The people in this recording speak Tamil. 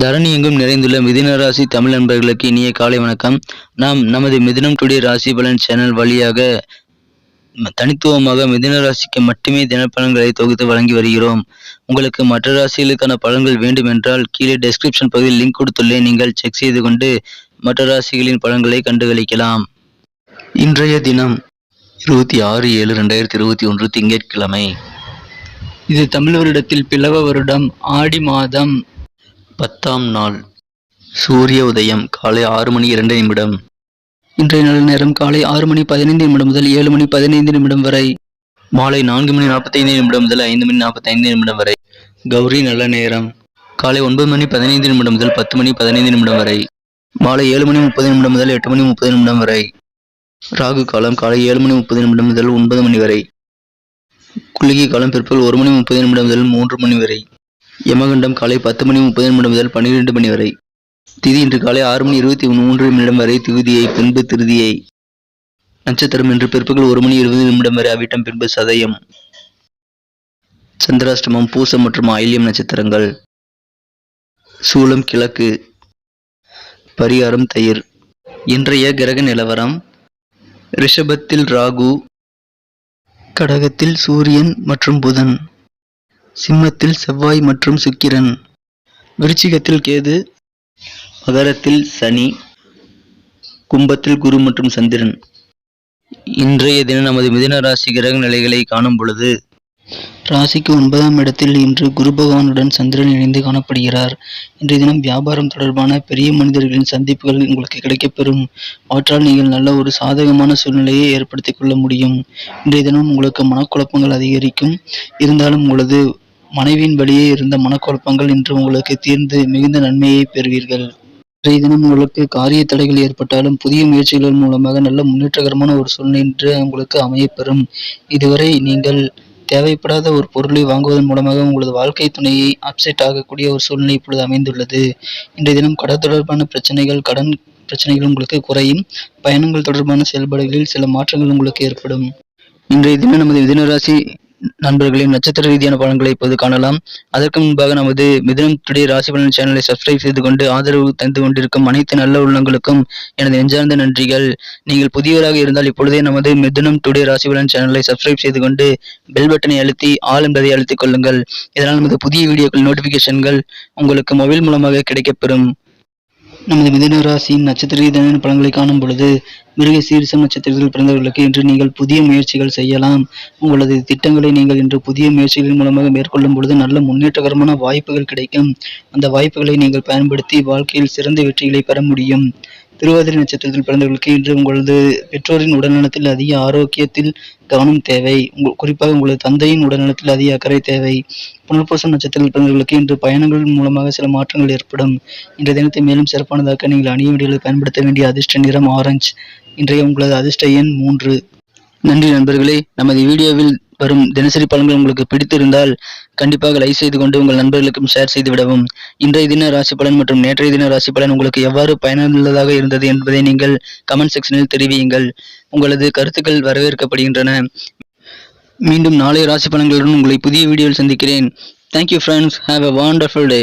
தரணி எங்கும் நிறைந்துள்ள மிதின ராசி தமிழ் நண்பர்களுக்கு இனிய காலை வணக்கம். நாம் நமது மிதினம் டுடே ராசி பலன் சேனல் வழியாக தனித்துவமாக மிதின ராசிக்கு மட்டுமே தினப்பலன்களை தொகுத்து வழங்கி வருகிறோம். உங்களுக்கு மற்ற ராசிகளுக்கான பலன்கள் வேண்டும் என்றால் கீழே டெஸ்கிரிப்ஷன் பகுதியில் லிங்க் கொடுத்துள்ளேன். நீங்கள் செக் செய்து கொண்டு மற்ற ராசிகளின் பலன்களை கண்டுகளிக்கலாம். இன்றைய தினம் இருபத்தி ஆறு ஏழு ரெண்டாயிரத்தி இருபத்தி ஒன்று திங்கட்கிழமை. இது தமிழ் வருடத்தில் பிளவ வருடம் ஆடி மாதம் பத்தாம் நாள் சூரிய உதயம் காலை ஆறு மணி இரண்டு நிமிடம். இன்றைய நல்ல நேரம் காலை ஆறு மணி பதினைந்து நிமிடம் முதல் ஏழு மணி பதினைந்து நிமிடம் வரை. மாலை நான்கு மணி நாற்பத்தைந்து நிமிடம் முதல் ஐந்து மணி நாற்பத்தைந்து நிமிடம் வரை. கௌரி நல்ல நேரம். காலை ஒன்பது மணி பதினைந்து நிமிடம் முதல் பத்து மணி பதினைந்து நிமிடம் வரை. மாலை ஏழு மணி முப்பது நிமிடம் முதல் எட்டு மணி முப்பது நிமிடம் வரை. ராகு காலம் காலை ஏழு மணி முப்பது நிமிடம் முதல் ஒன்பது மணி வரை. குளிகை காலம் பிற்பகல் ஒரு மணி முப்பது நிமிடம் முதல் மூன்று மணி வரை. யமகண்டம் காலை பத்து மணி முப்பது நிமிடம் முதல் பன்னிரெண்டு மணி வரை. திதி இன்று காலை ஆறு மணி இருபத்தி மூன்று நிமிடம் வரை திகுதியை பின்பு திருதியை. நட்சத்திரம் இன்று பிற்பகல் ஒரு மணி இருபது நிமிடம் வரை அவிட்டம் பின்பு சதயம். சந்திராஷ்டமம் பூசம் மற்றும் ஆயில்யம் நட்சத்திரங்கள். சூலம் கிழக்கு. பரிகாரம் தயிர். இன்றைய கிரக நிலவரம் ரிஷபத்தில் ராகு கடகத்தில் சூரியன் மற்றும் புதன். சிம்மத்தில் செவ்வாய் மற்றும் சுக்கிரன். விருச்சிகத்தில் கேது மகரத்தில் சனி கும்பத்தில் குரு மற்றும் சந்திரன். இன்றைய தினம் நமது மிதன ராசி கிரக நிலைகளை காணும் பொழுது ராசிக்கு ஒன்பதாம் இடத்தில் இன்று குரு பகவானுடன் சந்திரன் இணைந்து காணப்படுகிறார். இன்றைய தினம் வியாபாரம் தொடர்பான பெரிய மனிதர்களின் சந்திப்புகள் உங்களுக்கு கிடைக்கப்பெறும். அவற்றால் நீங்கள் நல்ல ஒரு சாதகமான சூழ்நிலையை ஏற்படுத்திக் கொள்ள முடியும். இன்றைய தினம் உங்களுக்கு மனக்குழப்பங்கள் அதிகரிக்கும். இருந்தாலும் உங்களது மனைவியின் வழியே இருந்த மனக்குழப்பங்கள் இன்று உங்களுக்கு தீர்ந்து மிகுந்த நன்மையை பெறுவீர்கள். இன்றைய தினம் உங்களுக்கு காரிய தடைகள் ஏற்பட்டாலும் புதிய முயற்சிகள் மூலமாக நல்ல முன்னேற்றகரமான ஒரு சூழ்நிலை இன்று உங்களுக்கு அமையப்பெறும். இதுவரை நீங்கள் தேவைப்படாத ஒரு பொருளை வாங்குவதன் மூலமாக உங்களது வாழ்க்கை துணையை அப்செட் ஆகக்கூடிய ஒரு சூழ்நிலை இப்பொழுது அமைந்துள்ளது. இன்றைய தினம் கடன் தொடர்பான பிரச்சனைகள் கடன் பிரச்சனைகள் உங்களுக்கு குறையும். பயணங்கள் தொடர்பான செயல்பாடுகளில் சில மாற்றங்கள் உங்களுக்கு ஏற்படும். இன்றைய தினம் நமது மிதனராசி நண்பர்களின் நட்சத்திர ரீதியான பலன்களை இப்போது காணலாம். அதற்கு முன்பாக நமது மிதனம் டுடே ராசி பலன் சேனலை சப்ஸ்கிரைப் செய்து கொண்டு ஆதரவு தந்து கொண்டிருக்கும் அனைத்து நல்ல உள்ளங்களுக்கும் எனது நெஞ்சார்ந்த நன்றிகள். நீங்கள் புதியவராக இருந்தால் இப்பொழுதே நமது மிதனம் டுடே ராசி பலன் சேனலை சப்ஸ்கிரைப் செய்து கொண்டு பெல் பட்டனை அழுத்தி ஆள் என்பதை அழுத்திக் கொள்ளுங்கள். இதனால் நமது புதிய வீடியோக்கள் நோட்டிபிகேஷன்கள் உங்களுக்கு மொபைல் மூலமாக கிடைக்கப்பெறும். நமது மிதனராசியின் நட்சத்திர ரீதியான பலன்களை காணும் பொழுது மிருக சீரிசம் நட்சத்திரத்தில் பிறந்தவர்களுக்கு இன்று நீங்கள் புதிய முயற்சிகள் செய்யலாம். உங்களது திட்டங்களை நீங்கள் இன்று புதிய முயற்சிகளின் மூலமாக மேற்கொள்ளும் பொழுது நல்ல முன்னேற்றகரமான வாய்ப்புகள் கிடைக்கும். அந்த வாய்ப்புகளை நீங்கள் பயன்படுத்தி வாழ்க்கையில் சிறந்த வெற்றிகளை பெற முடியும். திருவாதிரை நட்சத்திரத்தில் பிறந்தவர்களுக்கு இன்று உங்களது பெற்றோரின் உடல்நலத்தில் அதிக ஆரோக்கியத்தில் கவனம் தேவை. உங்கள் குறிப்பாக உங்களது தந்தையின் உடல்நலத்தில் அதிக அக்கறை தேவை. புனர்பூசம் நட்சத்திரத்தில் பிறந்தவர்களுக்கு இன்று பயணங்கள் மூலமாக சில மாற்றங்கள் ஏற்படும். இன்றைய தினத்தை மேலும் சிறப்பானதாக்க நீங்கள் அணிய வேண்டியதை பயன்படுத்த வேண்டிய அதிர்ஷ்ட நிறம் ஆரஞ்சு. இன்றைய உங்களது அதிர்ஷ்ட எண் மூன்று. நன்றி நண்பர்களே நமது வீடியோவில் வரும். தினசரி பலன்கள் உங்களுக்கு பிடித்திருந்தால் கண்டிப்பாக லைக் செய்து கொண்டு உங்கள் நண்பர்களுக்கும் ஷேர் செய்து விடவும். இன்றைய தின ராசி பலன் மற்றும் நேற்றைய தின ராசி பலன் உங்களுக்கு எவ்வாறு பயனுள்ளதாக இருந்தது என்பதை நீங்கள் கமெண்ட் செக்ஷனில் தெரிவியுங்கள். உங்களது கருத்துக்கள் வரவேற்கப்படுகின்றன. மீண்டும் நாளைய ராசி பலன்களுடன் உங்களை புதிய வீடியோவில் சந்திக்கிறேன். Thank you friends have a wonderful day